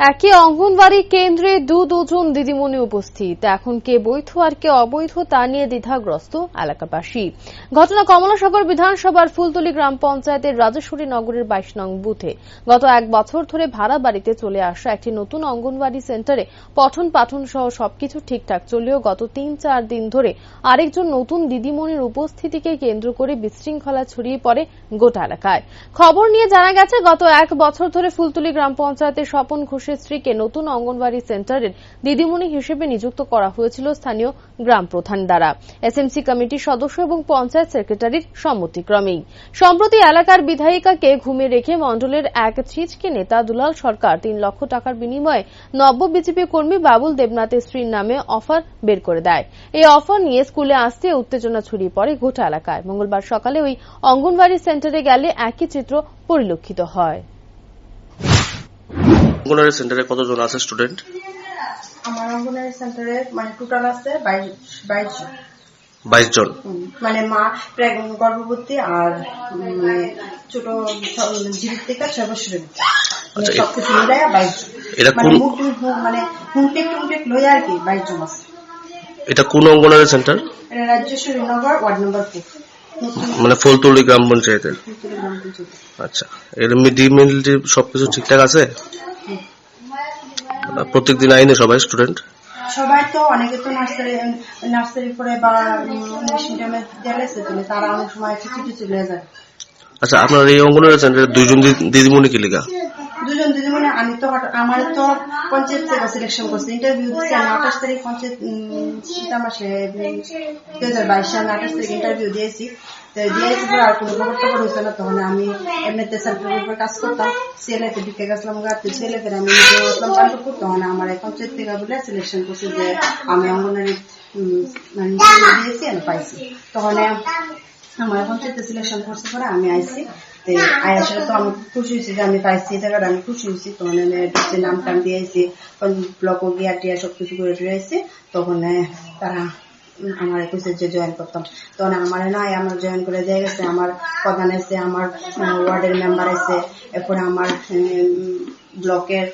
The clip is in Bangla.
একই অঙ্গনবাড়ি কেন্দ্রে দু দুজন দিদিমণি উপস্থিত। এখন কে বৈধ আর কে অবৈধ তা নিয়ে দ্বিধাগ্রস্ত এলাকাবাসী। ঘটনা কমলাসাগর বিধানসভার ফুলতলি গ্রাম পঞ্চায়েতের রাজেশ্বরী নগরের বাইশ নং বুথে। গত এক বছর ধরে ভাড়া বাড়িতে চলে আসা একটি নতুন অঙ্গনবাড়ি সেন্টারে পঠন পাঠন সহ সবকিছু ঠিকঠাক চললেও গত তিন চার দিন ধরে আরেকজন নতুন দিদিমণির উপস্থিতিকে কেন্দ্র করে বিশৃঙ্খলা ছড়িয়ে পড়ে গোটা এলাকায়। খবর নিয়ে জানা গেছে, গত এক বছর ধরে ফুলতলি গ্রাম পঞ্চায়েতের স্বপন ঘোষের স্ত্রীকে নতুন অঙ্গনবাড়ি সেন্টারের দিদিমণি হিসেবে নিযুক্ত করা হয়েছিল স্থানীয় গ্রাম প্রধান দ্বারা। এসএমসি কমিটির সদস্য এবং পঞ্চায়েত সেক্রেটারির সম্মতিক্রমেই সম্প্রতি এলাকার বিধায়িকাকে ঘুমে রেখে মণ্ডলের এক ছিচকে নেতা দুলাল সরকার তিন লক্ষ টাকার বিনিময়ে নব্য বিজেপি কর্মী বাবুল দেবনাথের স্ত্রীর নামে অফার বের করে দেয়। এই অফার নিয়ে স্কুলে আসতে উত্তেজনা ছড়িয়ে পড়ে গোটা এলাকায়। মঙ্গলবার সকালে ওই অঙ্গনবাড়ি সেন্টারে গেলে একই চিত্র পরিলক্ষিত হয়। অঙ্গনওয়াড়ি সেন্টারে কতজন আছে স্টুডেন্ট? আমার অঙ্গনওয়াড়ি সেন্টারে মানে টোটাল আছে বাইশ জন। বাইশ জন। মানে মা গর্ভবতী আর মানে ছোট জীবিত থেকে ছয় বছরের। মানে আচ্ছা, এ- সবকিছু বাইশ জন। এরা মানে কোন- মানে হুমটেক টুমটেক লই আর কি বাইশ জন আছে। এটা কোন অঙ্গনওয়াড়ি সেন্টার? এটা রাজ্য শ্রীনগর ওয়ার্ড নম্বর টু মানে ফুলতলি গ্রাম পঞ্চায়েতের। আচ্ছা এর মিড ডে মিল সবকিছু ঠিকঠাক আছে? প্রত্যেকদিন আইনে সবাই স্টুডেন্ট সবাই তো অনেকে তো নার্সারি নার্সারি পড়ে বা ইংলিশ মিডিয়ামে দিয়েছে তুমি তারা অনেক সময় ছুটি চলে যায়। আচ্ছা আপনার এই অঙ্গনের দুইজন দিদিমণি কি লেখা আমি তো আমার তো পঞ্চায়েত থেকে সিলেকশন করছি। ইন্টারভিউ দিচ্ছি আমি আঠাশ তারিখ পঞ্চায়েত মাসে দুই হাজার বাইশ সালে আঠাশ তারিখ ইন্টারভিউ দিয়েছি। তো দিয়েছি পরে আর কোনো খবর টবর হয়েছে না তখন আমি এমনিতে উপর কাজ করতাম। সিএলএতে গেছিলাম ফের আমি আসলাম তখন আমার পঞ্চায়েত থেকে বলে সিলেকশন করছি যে আমি অঙ্গনারী মানে দিয়েছি আমি পাইছি। তখন আমার পঞ্চায়েতে সিলেকশন করছে পরে আমি আইছি। তো আমি খুশি হয়েছি যে আমি পাইছি আমি খুশি হয়েছি। তখন নাম টাম দিয়েছি গিয়া টিয়া তখন তারা আমার একুশে যে জয়েন করতাম। তখন আমার নাই, আমার জয়েন করে দিয়ে গেছে, আমার প্রধান এসে, আমার ওয়ার্ডের মেম্বার এসে, এরপরে আমার ব্লকের